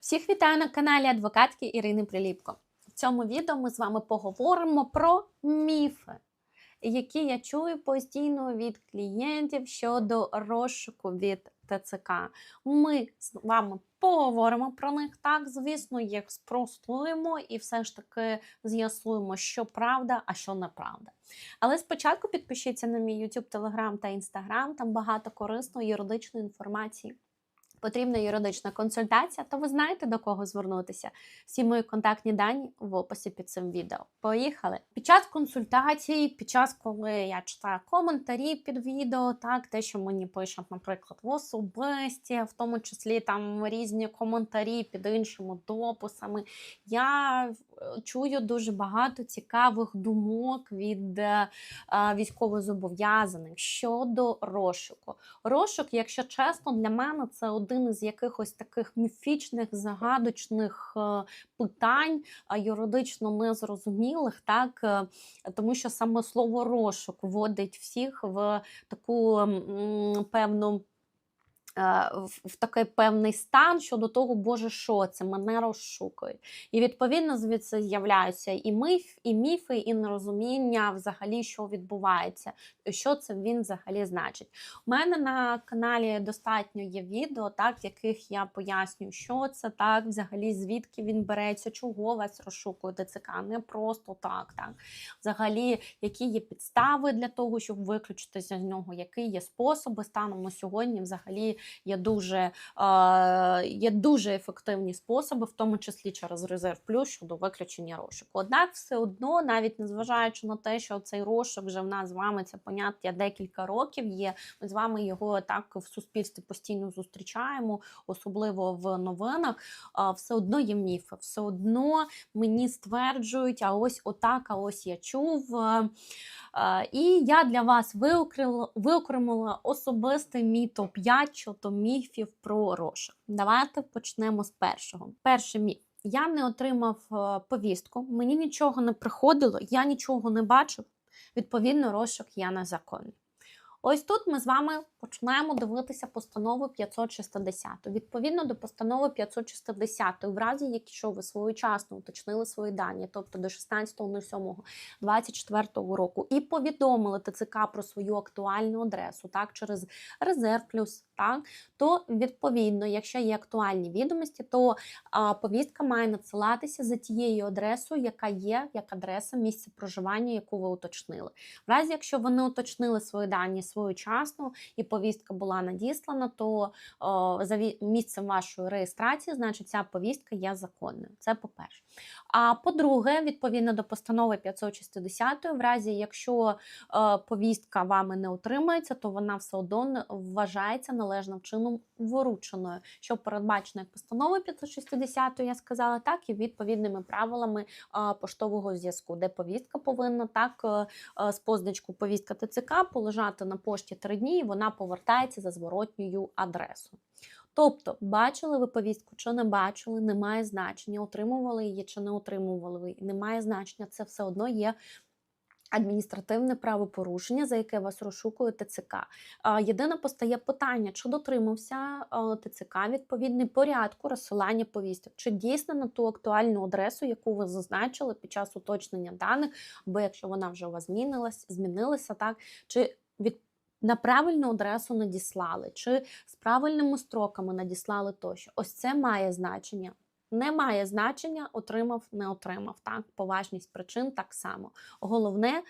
Всіх вітаю на каналі адвокатки Ірини Приліпко. В цьому відео ми з вами поговоримо про міфи, які я чую постійно від клієнтів щодо розшуку від ТЦК. Ми з вами поговоримо про них так, звісно, їх спростуємо і все ж таки з'ясуємо, що правда, а що неправда. Але спочатку підпишіться на мій YouTube, Telegram та Instagram, там багато корисної юридичної інформації. Потрібна юридична консультація, то ви знаєте до кого звернутися. Всі мої контактні дані в описі під цим відео. Поїхали! Під час консультації, під час, коли я читаю коментарі під відео, так, те, що мені пишуть, наприклад, в особисті, в тому числі там різні коментарі під іншими дописами, я чую дуже багато цікавих думок від е, е, військовозобов'язаних щодо розшуку. Розшук, якщо чесно, для мене це один із якихось таких міфічних, загадочних е, питань, юридично незрозумілих, так тому що саме слово розшук вводить всіх в таку певну. Е, В такий певний стан щодо того, Боже, що це мене розшукують. І відповідно звідси з'являються і міф, і міфи, і нерозуміння взагалі, що відбувається, що це він взагалі значить. У мене на каналі достатньо є відео, так, в яких я пояснюю, що це так, взагалі, звідки він береться, чого вас розшукує ТЦК, не просто так. так. Взагалі, які є підстави для того, щоб виключитися з нього, які є способи станом на сьогодні, взагалі є дуже, є дуже ефективні способи, в тому числі через резерв плюс щодо виключення розшуку. Однак, все одно, навіть незважаючи на те, що цей розшук вже в нас з вами це поняття декілька років є. Ми з вами його так в суспільстві постійно зустрічаємо, особливо в новинах. Все одно є міфи, все одно мені стверджують, а ось отак, а ось я чув. Е, І я для вас виокрила, виокремила особистий мій топ-5 щодо міфів про Роша. Давайте почнемо з першого. Перший міф. Я не отримав е, повістку, мені нічого не приходило, я нічого не бачив. Відповідно, розшук на незаконний. Ось тут ми з вами починаємо дивитися постанову 560. Відповідно до постанови 560, в разі, якщо ви своєчасно уточнили свої дані, тобто до 16.07.24 року, і повідомили ТЦК про свою актуальну адресу, так, через резерв плюс, так, то відповідно, якщо є актуальні відомості, то а, повістка має надсилатися за тією адресою, яка є як адреса місця проживання, яку ви уточнили. В разі, якщо ви не уточнили свої дані своєчасно і повістка була надіслана, то о, за місцем вашої реєстрації, значить, ця повістка є законною. Це по-перше. А по-друге, відповідно до постанови 560, в разі, якщо е, повістка вами не отримається, то вона все одно вважається належним чином врученою, що передбачено як постановою 560, я сказала, так і відповідними правилами е, поштового зв'язку, де повістка повинна так е, е, з позначку повістка ТЦК полежати на пошті три дні, і вона повертається за зворотньою адресою. Тобто, бачили ви повістку чи не бачили, немає значення, отримували її чи не отримували ви, немає значення, це все одно є. Адміністративне правопорушення, за яке вас розшукує ТЦК. Єдине постає питання, чи дотримався ТЦК відповідний порядку розсилання повісток, чи дійсно на ту актуальну адресу, яку ви зазначили під час уточнення даних, або якщо вона вже у вас змінилась, змінилася, так чи від на правильну адресу надіслали, чи з правильними строками надіслали тощо. Ось це має значення. Не має значення, отримав, не отримав. Так, поважність причин так само. Головне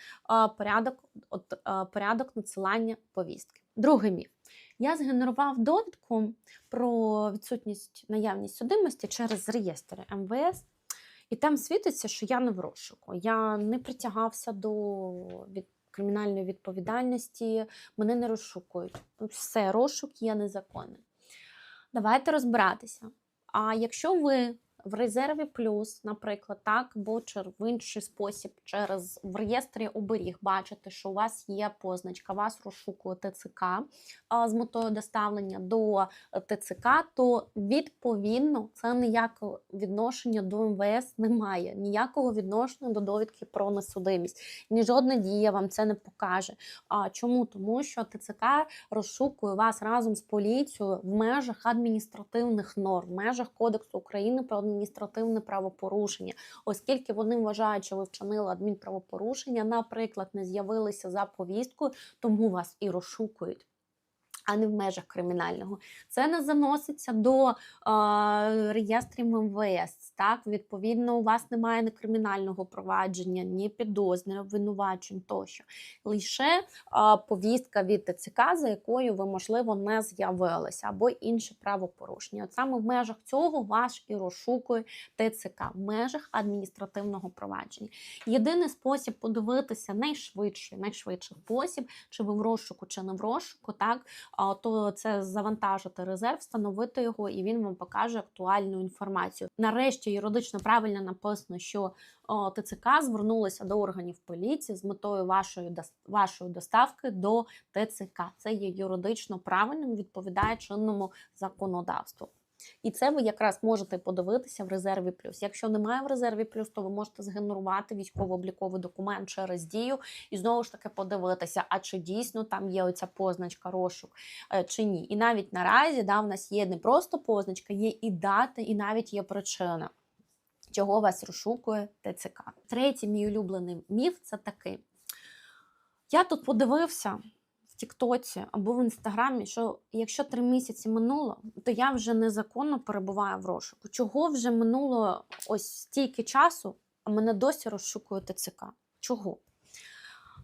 порядок, порядок надсилання повістки. Другий міф. Я згенерував довідку про відсутність наявність судимості через реєстр МВС, і там світиться, що я не в розшуку. Я не притягався до від кримінальної відповідальності, мене не розшукують. Все, розшук є незаконним. Давайте розбиратися. А якщо ви в резерві плюс, наприклад, так, чер- в інший спосіб, через в реєстрі оберіг бачите, що у вас є позначка, вас розшукує ТЦК з метою доставлення до ТЦК, то відповідно це ніякого відношення до МВС немає, ніякого відношення до довідки про несудимість. Ні жодна дія вам це не покаже. А чому? Тому що ТЦК розшукує вас разом з поліцією в межах адміністративних норм, в межах Кодексу України про адміністративне правопорушення, оскільки вони вважають, що ви вчинили адмінправопорушення, наприклад, не з'явилися за повісткою, тому вас і розшукують. А не в межах кримінального. Це не заноситься до е, реєстрів МВС. Так, відповідно, у вас немає ні кримінального провадження, ні підозр, ні обвинувачень тощо. Лише е, повістка від ТЦК, за якою ви, можливо, не з'явилися, або інше правопорушення. От саме в межах цього вас і розшукує ТЦК в межах адміністративного провадження. Єдиний спосіб подивитися найшвидший, найшвидший спосіб, чи ви в розшуку, чи не в розшуку, так а, то це завантажити резерв, встановити його, і він вам покаже актуальну інформацію. Нарешті юридично правильно написано, що ТЦК звернулося до органів поліції з метою вашої вашої доставки до ТЦК. Це є юридично правильним, відповідає чинному законодавству. І це ви якраз можете подивитися в резерві плюс. Якщо немає в резерві плюс, то ви можете згенерувати військово-обліковий документ через дію і знову ж таки подивитися, а чи дійсно там є оця позначка розшук е, чи ні. І навіть наразі да, в нас є не просто позначка, є і дата, і навіть є причина. Чого вас розшукує ТЦК? Третій мій улюблений міф це такий. Я тут подивився в Тіктоці або в Інстаграмі, що якщо три місяці минуло, то я вже незаконно перебуваю в розшуку. Чого вже минуло ось стільки часу, а мене досі розшукує ТЦК? Чого?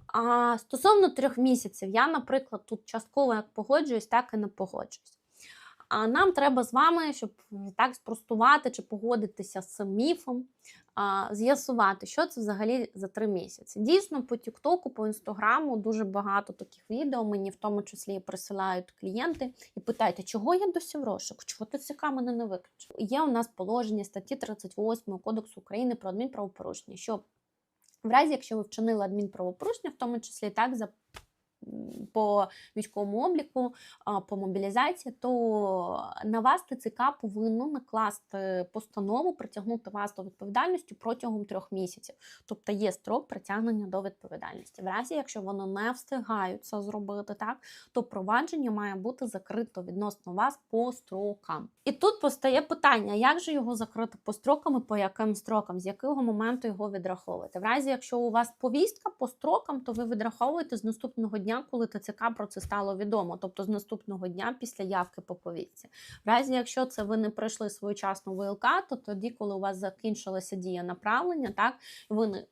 А стосовно трьох місяців, я, наприклад, тут частково як погоджуюсь, так і не погоджуюсь. А нам треба з вами, щоб так спростувати чи погодитися з цим міфом, з'ясувати, що це взагалі за три місяці. Дійсно, по Тіктоку, по інстаграму дуже багато таких відео. Мені в тому числі присилають клієнти і питають, «А чого я досі в розшуку? Чого ТЦК мене не виключив? Є у нас положення статті 38 Кодексу України про адмінправопорушення, що в разі, якщо ви вчинили адмінправопорушення, в тому числі так за по військовому обліку, по мобілізації, то на вас ТЦК повинно накласти постанову, притягнути вас до відповідальності протягом трьох місяців. Тобто є строк притягнення до відповідальності. В разі, якщо вони не встигають це зробити так, то провадження має бути закрито відносно вас по строкам. І тут постає питання: як же його закрити по строкам і по яким строкам, з якого моменту його відраховувати? В разі, якщо у вас повістка по строкам, то ви відраховуєте з наступного дня, коли ТЦК про це стало відомо, тобто з наступного дня після явки по повістці. В разі, якщо це ви не пройшли своєчасно ВЛК, то тоді, коли у вас закінчилася дія направлення, так ви не,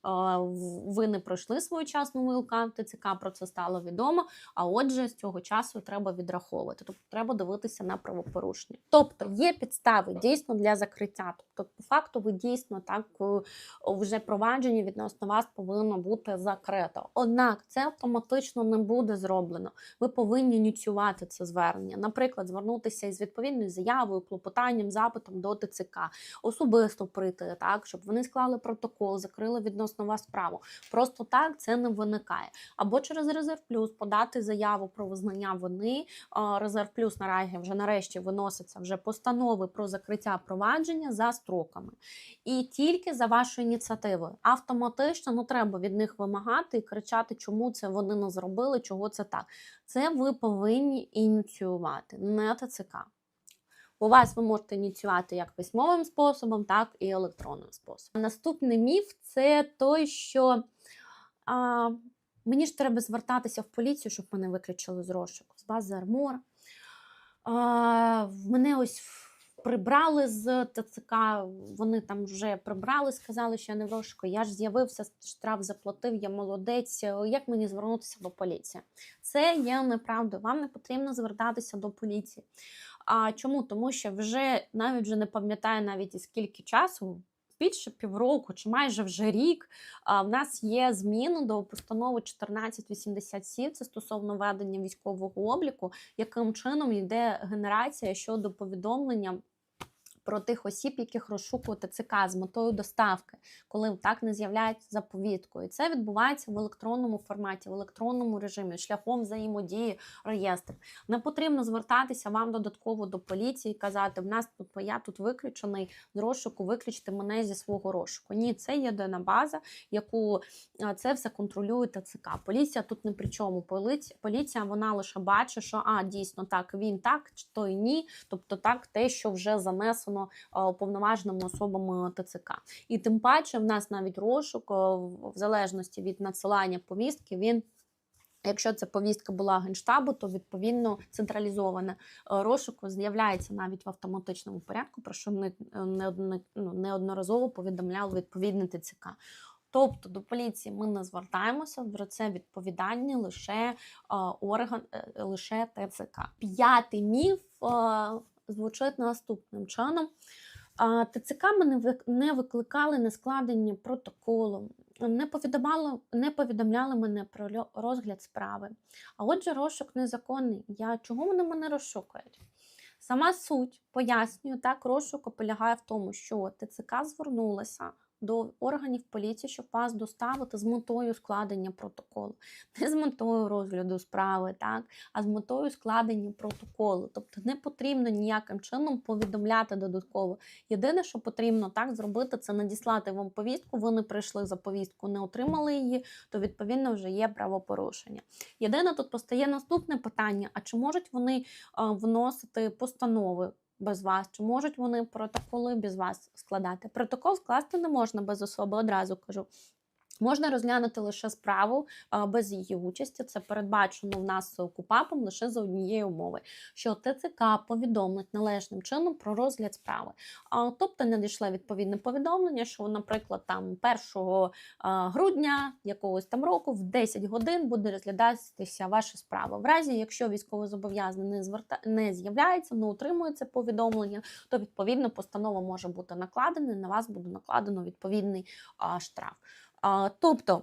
ви не пройшли своєчасну ВЛК, ТЦК про це стало відомо. А отже, з цього часу треба відраховувати. Тобто треба дивитися на правопорушення. Тобто є підстави дійсно для закриття. Тобто, по факту, ви дійсно так е, вже провадження відносно вас повинно бути закрито. Однак це автоматично не буде зроблено. Ви повинні ініціювати це звернення. Наприклад, звернутися із відповідною заявою, клопотанням, запитом до ТЦК, особисто прийти, так щоб вони склали протокол, закрили відносно вас справу. Просто так це не виникає. Або через резерв плюс подати заяву про визнання вини. Резерв плюс наразі вже нарешті виноситься вже постанови про закриття провадження за строками. І тільки за вашою ініціативою. Автоматично ну треба від них вимагати і кричати, чому це вони не зробили, чого це так. Це ви повинні ініціювати, не ТЦК. У вас ви можете ініціювати як письмовим способом, так і електронним способом. Наступний міф це той, що а, мені ж треба звертатися в поліцію, щоб мене виключили з розшуку, з бази Армор. А, в мене ось прибрали з ТЦК, вони там вже прибрали, сказали, що я не в розшуку. Я ж з'явився, штраф заплатив, я молодець. Як мені звернутися до поліції? Це є неправда. Вам не потрібно звертатися до поліції. А чому? Тому що вже навіть вже не пам'ятаю навіть скільки часу. Більше півроку чи майже вже рік в нас є зміни до постанови 1487, це стосовно ведення військового обліку, яким чином йде генерація щодо повідомлення Про тих осіб, яких розшукує ТЦК з метою доставки, коли так не з'являється за повісткою. Це відбувається в електронному форматі, в електронному режимі, шляхом взаємодії реєстрів. Не потрібно звертатися вам додатково до поліції і казати: в нас тут я тут виключений з розшуку, виключте мене зі свого розшуку. Ні, це єдина база, яку це все контролює ТЦК. Поліція тут не при чому. Поліція вона лише бачить, що а дійсно так він так, то й ні. Тобто так, те, що вже занесено а, уповноваженими особами ТЦК. І тим паче, в нас навіть розшук, в в залежності від надсилання повістки, він. Якщо це повістка була генштабу, то відповідно централізоване е, розшук з'являється навіть в автоматичному порядку, про що е, ну, неодноразово повідомляли відповідне ТЦК. Тобто до поліції ми не звертаємося, за це відповідальні лише е, орган, е, лише ТЦК. П'ятий міф е, звучить наступним чином. ТЦК мене не викликали на складення протоколу, не повідомляли, не повідомляли мене про розгляд справи. А отже, розшук незаконний. Я чого вони мене розшукують? Сама суть пояснюю, так, розшуку полягає в тому, що ТЦК звернулася до органів поліції, щоб вас доставити з метою складення протоколу, не з метою розгляду справи, так, а з метою складення протоколу. Тобто не потрібно ніяким чином повідомляти додатково. Єдине, що потрібно так зробити, це надіслати вам повістку. Ви не прийшли за повістку, не отримали її, то відповідно вже є правопорушення. Єдине, тут постає наступне питання: а чи можуть вони а, вносити постанови? Без вас, чи можуть вони протоколи без вас складати? Протокол скласти не можна без особи, одразу кажу. Можна розглянути лише справу без її участі. Це передбачено в нас КУПАПом лише за однієї умови, що ТЦК повідомить належним чином про розгляд справи. Тобто надійшло відповідне повідомлення, що, наприклад, там 1 грудня якогось там року в 10 годин буде розглядатися ваша справа. В разі, якщо військовозобов'язаний не зверта... не з'являється, не отримує повідомлення, то відповідно постанова може бути накладена. На вас буде накладено відповідний штраф. Тобто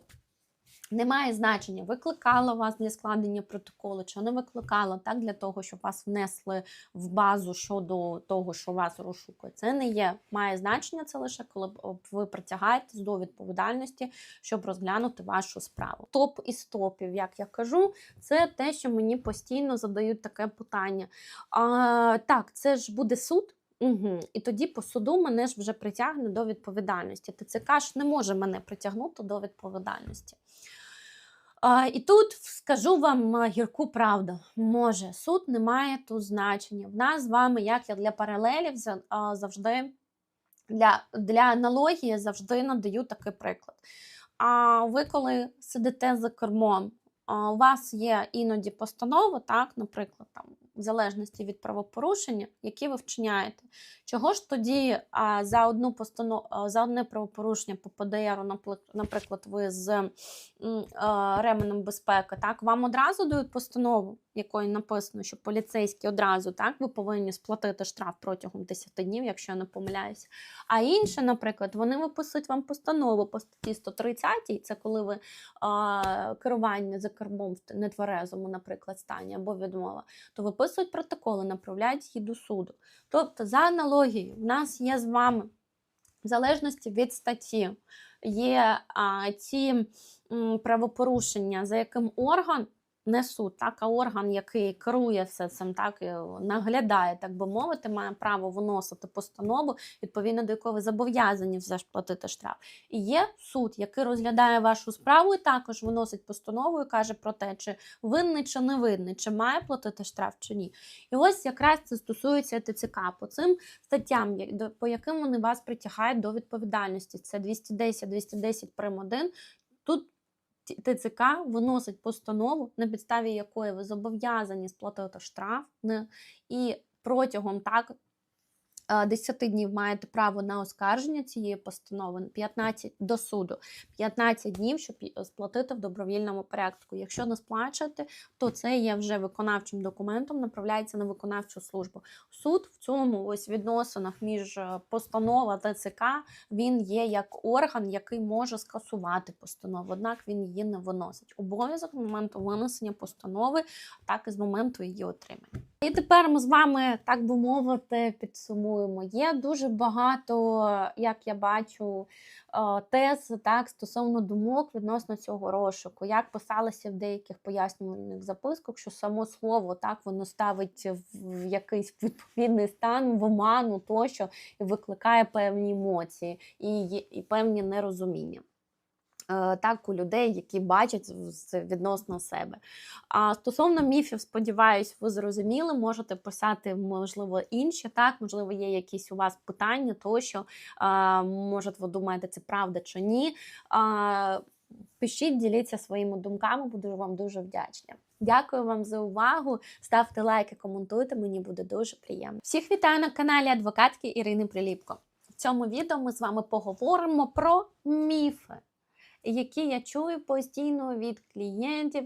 немає значення, викликала вас для складення протоколу, чи не викликала так для того, щоб вас внесли в базу щодо того, що вас розшукує. Це не є. Має значення це лише коли ви притягаєтесь до відповідальності, щоб розглянути вашу справу. Топ із топів, як я кажу, це те, що мені постійно задають таке питання. А, так, це ж буде суд. Угу. І тоді по суду мене ж вже притягне до відповідальності. ТЦК ж не може мене притягнути до відповідальності. А, і тут скажу вам гірку правду. Може, суд не має тут значення. В нас з вами, як я для паралелів, завжди для, для аналогії завжди надаю такий приклад. А ви, коли сидите за кермом, у вас є іноді постанова, так, наприклад, там, в залежності від правопорушення, які ви вчиняєте. Чого ж тоді а, за одну постанов... за одне правопорушення по ПДР, наприклад, ви з ременем безпеки, так, вам одразу дають постанову, якої написано, що поліцейські одразу так, ви повинні сплатити штраф протягом 10 днів, якщо я не помиляюся. А інше, наприклад, вони виписують вам постанову по статті 130, це коли ви а, керування за кермом в нетверезому, наприклад, стані або відмова, то виписують протоколи, направляють її до суду. Тобто, за аналогією, в нас є з вами, в залежності від статті, є а, м, правопорушення, за яким орган. Не суд, так, а орган, який керує все цим, так і наглядає, так би мовити, має право виносити постанову, відповідно до якої ви зобов'язані все ж платити штраф. І є суд, який розглядає вашу справу і також виносить постанову і каже про те, чи винний чи не винний, чи має платити штраф чи ні. І ось якраз це стосується ТЦК по цим статтям, по яким вони вас притягають до відповідальності. Це 210, 210 прим. 1. ТЦК виносить постанову, на підставі якої ви зобов'язані сплатити штраф, і протягом так. Е, 10 днів маєте право на оскарження цієї постанови 15 до суду, 15 днів, щоб сплатити в добровільному порядку. Якщо не сплачуєте, то це є вже виконавчим документом, направляється на виконавчу службу. Суд в цьому ось відносинах між е, постанова ТЦК він є як орган, який може скасувати постанову, однак він її не виносить. Обов'язок моменту винесення постанови, так і з моменту її отримання. І тепер ми з вами, так би мовити, підсумуємо. Є дуже багато, як я бачу, е, тез так, стосовно думок відносно цього розшуку. Як писалося в деяких пояснювальних записках, що само слово так воно ставить в якийсь відповідний стан, в оману тощо і викликає певні емоції і, і певні нерозуміння. Е, Так, у людей, які бачать відносно себе. А стосовно міфів, сподіваюсь, ви зрозуміли. Можете писати, можливо, інші. Так, можливо, є якісь у вас питання, тощо а, може, ви думаєте, це правда чи ні. Пишіть, діліться своїми думками, буду вам дуже вдячна. Дякую вам за увагу. Ставте лайки, коментуйте, мені буде дуже приємно. Всіх вітаю на каналі адвокатки Ірини Приліпко. В цьому відео ми з вами поговоримо про міфи, які я чую постійно від клієнтів